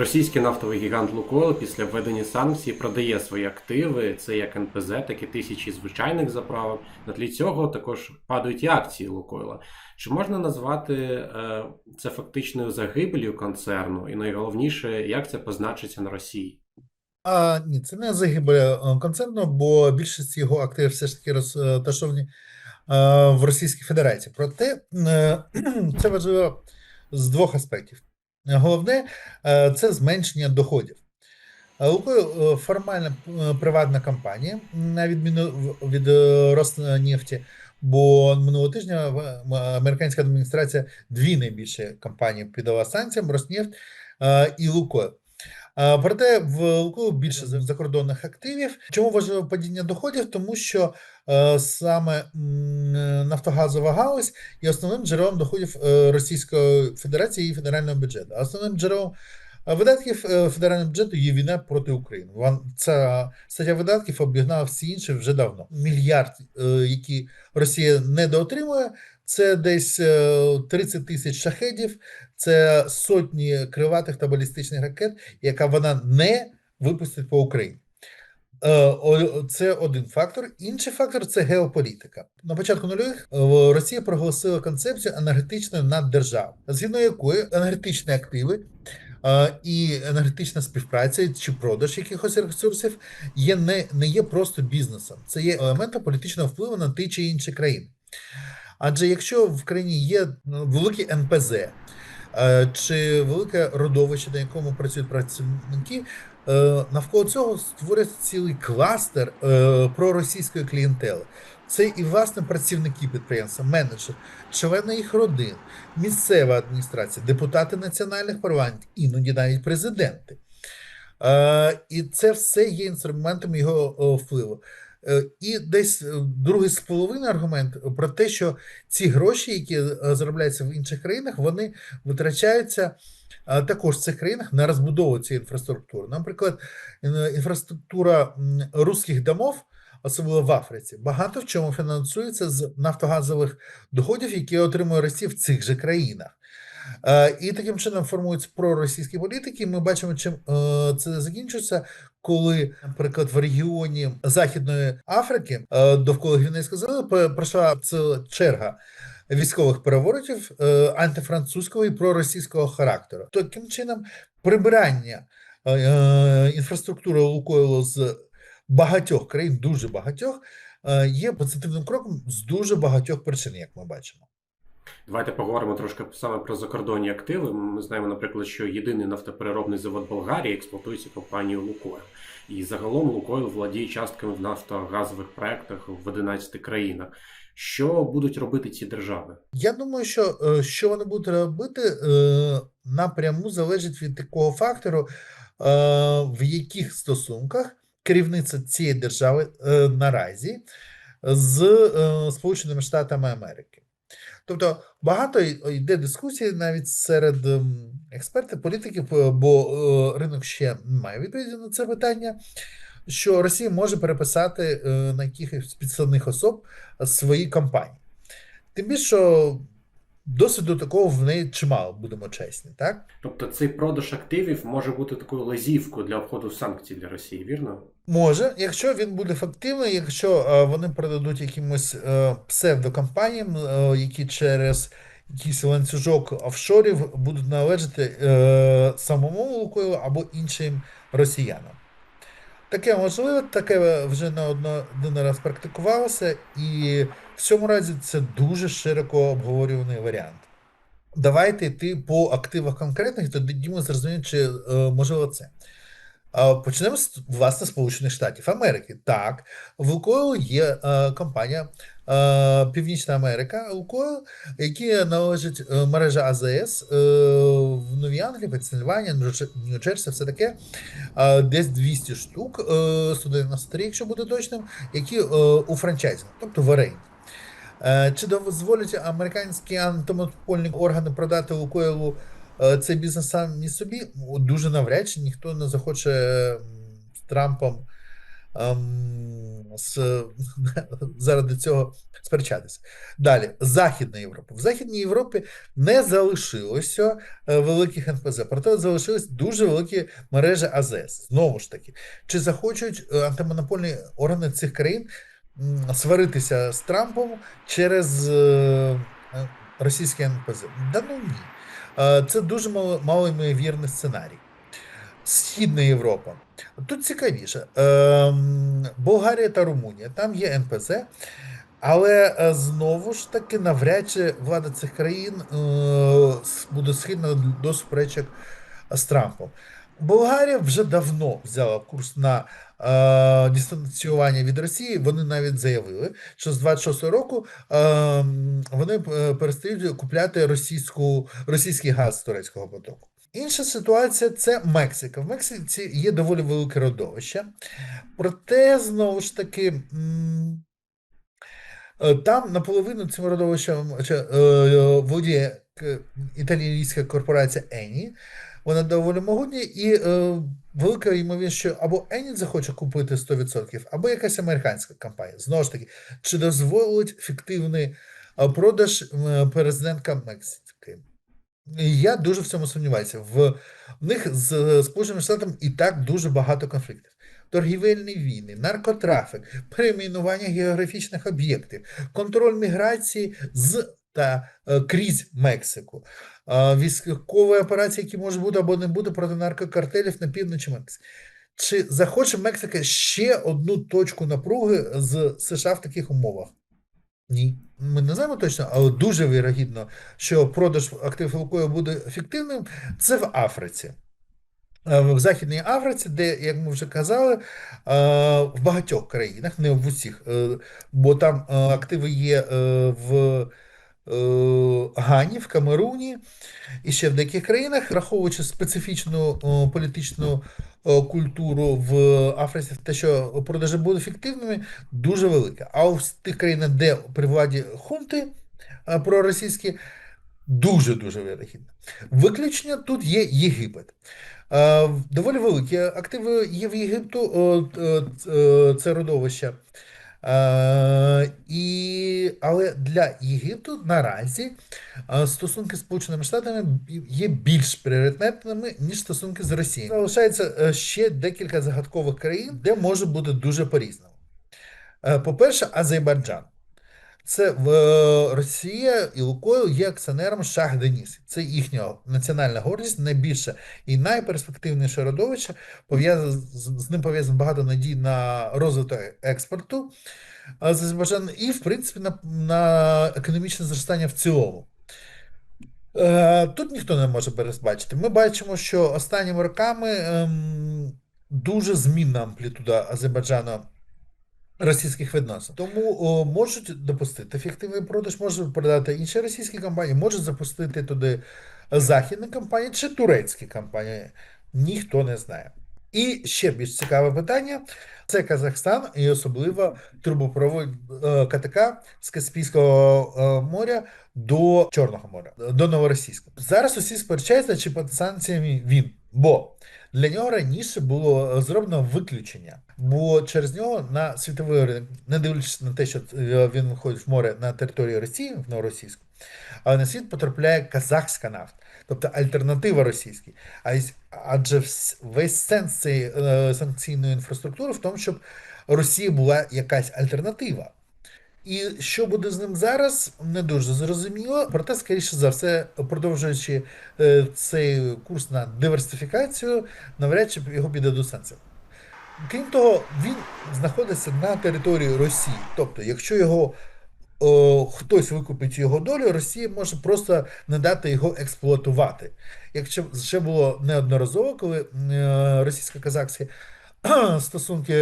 Російський нафтовий гігант Лукойл після введення санкцій продає свої активи, це як НПЗ, так і тисячі звичайних заправок. На тлі цього також падають і акції Лукойла. Чи можна назвати е, це фактичною загибелью концерну? І найголовніше, як це позначиться на Росії? А, ні, це не загибель е, концерну, бо більшість його активів все ж таки розташовані е, в Російській Федерації. Проте це важливо з двох аспектів. Головне е, це зменшення доходів. Лукойл е, е, приватна компанія, на відміну від Роснефті, бо минулого тижня американська адміністрація дві найбільші компанії піддала санкціям Роснефть і Лукойл. Проте в Лукойл більше за- закордонних активів. Чому важливо падіння доходів? Тому що е, саме е, нафтогазова галузь є основним джерелом доходів е, Російської Федерації і федерального бюджету. Основним джерелом видатків федерального бюджету є війна проти України. Ця стаття видатків обігнала всі інші вже давно. Мільярд, які Росія недоотримує, це десь е, 30 тисяч шахедів, це сотні криватих та балістичних ракет, яка вона не випустить по Україні. Е, Це один фактор. Інший фактор це геополітика. На початку нульових е, Росія проголосила концепцію енергетичної наддержави, згідно якої енергетичні активи е, і енергетична співпраця чи продаж якихось ресурсів є не, не є просто бізнесом, це є елементом політичного впливу на ті чи інші країни. Адже якщо в країні є ну, великі НПЗ, е, чи велике родовище, на якому працюють працівники, е, навколо цього створюється цілий кластер е, проросійської клієнтели. Це і власне працівники підприємства, менеджери, члени їх родин, місцева адміністрація, депутати національних парламентів, іноді навіть президенти. І це все є інструментом його впливу. Е, І десь е, другий з половиною аргумент про те, що ці гроші, які е, заробляються в інших країнах, вони витрачаються також в цих країнах на розбудову цієї інфраструктури. Наприклад, інфраструктура м, руських домов, особливо в Африці, багато в чому фінансується з нафтогазових доходів, які отримує Росія в цих же країнах. Е, І таким чином формуються проросійські політики. Ми бачимо, чим е, це закінчується, коли, наприклад, в регіоні Західної Африки е, довкола Гвінейської залови пройшла ціла черга військових переворотів антифранцузького і проросійського характеру. Таким чином, прибирання інфраструктури Лукойлу з багатьох країн, дуже багатьох, є позитивним кроком з дуже багатьох причин, як ми бачимо. Давайте поговоримо трошки саме про закордонні активи. Ми знаємо, наприклад, що єдиний нафтопереробний завод Болгарії експлуатується компанією Лукойл. І загалом Лукойл владіє частками в нафтогазових проектах в 11 країнах. Що будуть робити ці держави? Я думаю, що е, що вони будуть робити, е, напряму залежить від такого фактору, е, в яких стосунках керівництво цієї держави наразі з Сполученими Штатами Америки. Тобто багато йде дискусії навіть серед ем, експертів, політиків, е, бо е, ринок ще не має відповіді на це питання. Що Росія може переписати е, на якихось підставних особ свої компанії. Тим більше, що досвіду такого в неї чимало, будемо чесні, так? Тобто цей продаж активів може бути такою лазівкою для обходу санкцій для Росії, вірно? Може, якщо він буде ефективний, якщо е, вони передадуть якимось е, псевдокомпаніям, е, які через якийсь ланцюжок офшорів будуть належати самому Лукойлу або іншим росіянам. Таке можливо, таке вже не один раз практикувалося, і в цьому разі це дуже широко обговорюваний варіант. Давайте йти по активах конкретних, тоді ми зрозуміємо, чи можливо це. Почнемо з власне Сполучених Штатів Америки. Так, в Лукойл є е, компанія е, Північна Америка Лукойл, які належить е, мережа АЗС е, в Новій Англії, Пенсильванія, Нью-Дже- Нью-Джерсі, все таке. Е, десь 200 штук, е, 193, якщо буде точним, які е, у франчайзингу, тобто в оренді. Е, Чи дозволять американські антимонопольні органи продати Лукойлу цей бізнес самі собі? Ну, Дуже навряд чи ніхто не захоче з Трампом ем, з, заради цього сперечатися. Далі, Західна Європа. В Західній Європі не залишилося е, великих НПЗ, проте залишились дуже великі мережі АЗС. Знову ж таки, чи захочуть е, антимонопольні органи цих країн сваритися з Трампом через е, е, НПЗ? Да ну ні. Це дуже малоймовірний сценарій. Східна Європа. Тут цікавіше. Ем, Болгарія та Румунія. Там є НПЗ, але е, знову ж таки, навряд чи влада цих країн е, буде схильна до суперечок з Трампом. Болгарія вже давно взяла курс на е, дистанціювання від Росії. Вони навіть заявили, що з 26-го року е, вони е, перестають купляти російську, російський газ з турецького потоку. Інша ситуація це Мексика. В Мексиці є доволі велике родовище, проте знову ж таки. Е, Там наполовину цим родовищем е, володіє італійська корпорація Ені. Вона доволі могутня, і е, велика ймовірність, що або Ені захоче купити 100%, або якась американська компанія. Знову ж таки, чи дозволить фіктивний е, продаж е, президентка Мексики? Я дуже в цьому сумніваюся. В, них з Сполученими Штатами і так дуже багато конфліктів. Торгівельні війни, наркотрафік, перейменування географічних об'єктів, контроль міграції з та е, крізь Мексику, е, військові операції, які можуть бути або не бути проти наркокартелів на півночі Мексики. Чи захоче Мексика ще одну точку напруги з США в таких умовах? Ні. Ми не знаємо точно, але дуже вірогідно, що продаж активів Лукою буде ефективним. Це в Африці. Е, В Західній Африці, де, як ми вже казали, в багатьох країнах, не в усіх, бо там активи є в Гані, в Камеруні і ще в деяких країнах, враховуючи специфічну е, політичну е, культуру в Африці, те, що продажі будуть ефективними, дуже велике. А в тих країнах, де при владі хунти е, проросійські, дуже-дуже вирогідно. Виключення тут є Єгипет. Е, Доволі великі активи є в Єгипту, е, е, е, це родовище. Е, і, але для Єгипту наразі е, стосунки з Сполученими Штатами є більш пріоритетними, ніж стосунки з Росією. Залишається е, ще декілька загадкових країн, де може бути дуже по-різному. Е, По-перше, Азербайджан. Це в е, Росія і Лукойл є акціонером Шах Деніс. Це їхня національна гордість, найбільше і найперспективніше родовище. З, ним пов'язано багато надій на розвиток експорту е, з Азербайджану і, в принципі, на, на економічне зростання в цілому. Е, Тут ніхто не може передбачити. Ми бачимо, що останніми роками ем, дуже змінна амплітуда Азербайджану російських відносин. Тому о, можуть допустити ефективний продаж, можуть продати інші російські компанії, можуть запустити туди західні компанії чи турецькі компанії. Ніхто не знає. І ще більш цікаве питання: це Казахстан і особливо трубопровод е, КТК з Каспійського е, моря до Чорного моря, до Новоросійська. Зараз усі сперечаються, чи під санкціями він, бо для нього раніше було е, зроблено виключення, бо через нього на світовий ринок, не дивлячись на те, що е, він виходить в море на території Росії, в Новоросійську, але на світ потрапляє казахська нафта, тобто альтернатива російській. Адже весь сенс цієї е, санкційної інфраструктури в тому, щоб Росії була якась альтернатива. І що буде з ним зараз, не дуже зрозуміло. Проте, скоріше за все, продовжуючи е, цей курс на диверсифікацію, навряд чи його піддадуть санкціям. Крім того, він знаходиться на території Росії. Тобто, якщо його о, хтось викупить його долю, Росія може просто не дати його експлуатувати. Якщо ще було неодноразово, коли е, російсько-казахські стосунки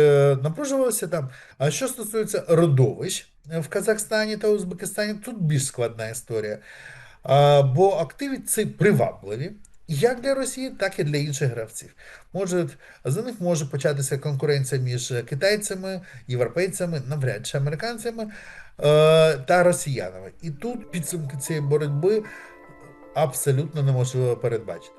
напружувалися там. А що стосується родовищ в Казахстані та Узбекистані, тут більш складна історія. Бо активи ці привабливі. Як для Росії, так і для інших гравців. Може, за них може початися конкуренція між китайцями, європейцями, навряд чи американцями е, та росіянами. І тут підсумки цієї боротьби абсолютно неможливо передбачити.